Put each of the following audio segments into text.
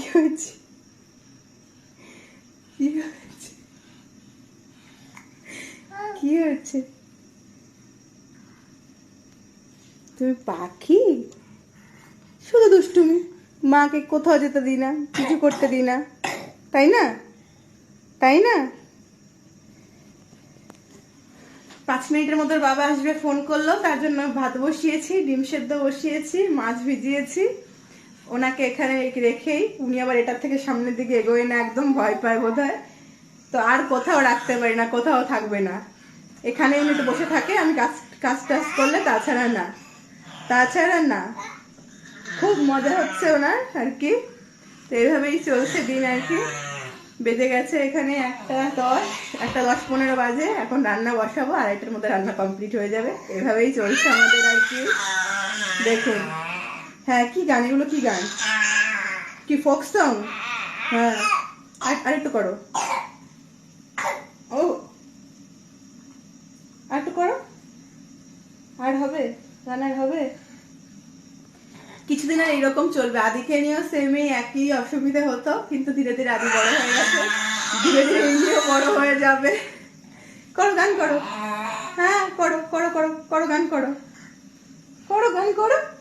হয়েছে? কি হয়েছে? কি হয়েছে? তুমি পাখি? শুধু দুষ্টুমি। মাকে কোথাও যেতে দিই না, কিছু করতে দিই না। তাই না? তাই না? পাঁচ মিনিটের মধ্যে বাবা আসবে, ফোন করল। তার জন্য ভাত বসিয়েছি, ডিম সেদ্ধ বসিয়েছি, মাছ ভিজিয়েছি। ওনাকে এখানে রেখেই উনি আবার এটার থেকে সামনের দিকে এগোয় না, একদম ভয় পায় বোধ তো আর কোথাও রাখতে পারি না, কোথাও থাকবে না। এখানে উনি তো বসে থাকে, আমি কাজ কাজ টাজ করলে তাছাড়া না। তাছাড়া না। খুব মজা হচ্ছে ওনার আর কি। তো এইভাবেই চলছে দিন আর কি। বেজে গেছে এখানে একটা দশ একটা দশ পনেরো বাজে, এখন রান্না বসাবো আর এটার মধ্যে রান্না কমপ্লিট হয়ে যাবে। এভাবেই চলছে আমাদের আর কি। দেখুন। হ্যাঁ কি গান? এগুলো কি গান? কি ফোক সং হ্যাঁ। আরেকটু করো। ও। আর একটু করো। আর হবে? রান্নার হবে? কিছুদিন আর এরকম চলবে। আদিকে নিয়েও সেমে একই অসুবিধা হতো, কিন্তু ধীরে ধীরে আদি বড় হয়ে গেছে। ধীরে ধীরে ইন্দ্রিয় বড় হয়ে যাবে। করো গান, করো। হ্যাঁ করো করো করো করো গান, করো। করো গান, করো।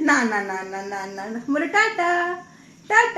না না না না না না বলে টাটা টাটা